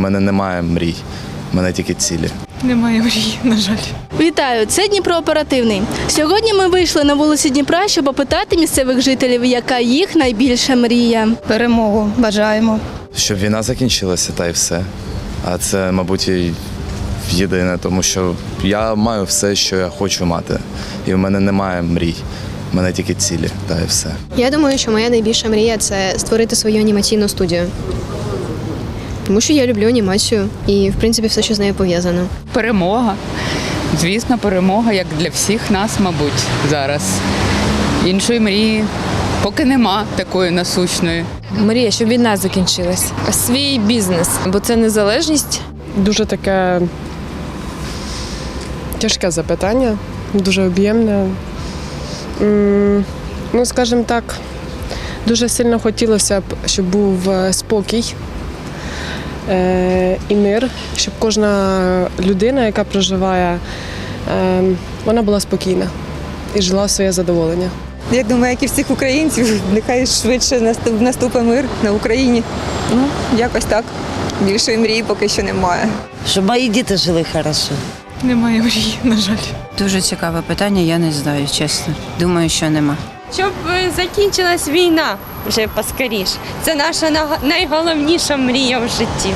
У мене немає мрій, у мене тільки цілі. Немає мрії, на жаль. Вітаю, це Дніпро оперативний. Сьогодні ми вийшли на вулиці Дніпра, щоб опитати місцевих жителів, яка їх найбільша мрія. Перемогу бажаємо. Щоб війна закінчилася, та й все. А це, мабуть, єдине, тому що я маю все, що я хочу мати. І в мене немає мрій. У мене тільки цілі, та й все. Я думаю, що моя найбільша мрія це створити свою анімаційну студію. Тому що я люблю анімацію і, в принципі, все, що з нею пов'язано. Перемога. Звісно, перемога, як для всіх нас, мабуть, зараз. Іншої мрії поки нема такої насущної. Мрія, щоб війна закінчилась. Свій бізнес, бо це незалежність. Дуже таке тяжке запитання, дуже об'ємне. Ну, скажімо так, дуже сильно хотілося б, щоб був е, спокій і мир, щоб кожна людина, яка проживає, е, вона була спокійна і жила в своє задоволення. Я думаю, як і всіх українців, нехай швидше наступ- наступить мир на Україні. Ну, якось так. Більшої мрії поки що немає. Щоб мої діти жили хорошо. Немає мрії, на жаль. Дуже цікаве питання, я не знаю, чесно. Думаю, що нема. Щоб е, закінчилась війна вже поскоріш. Це наша найголовніша мрія в житті.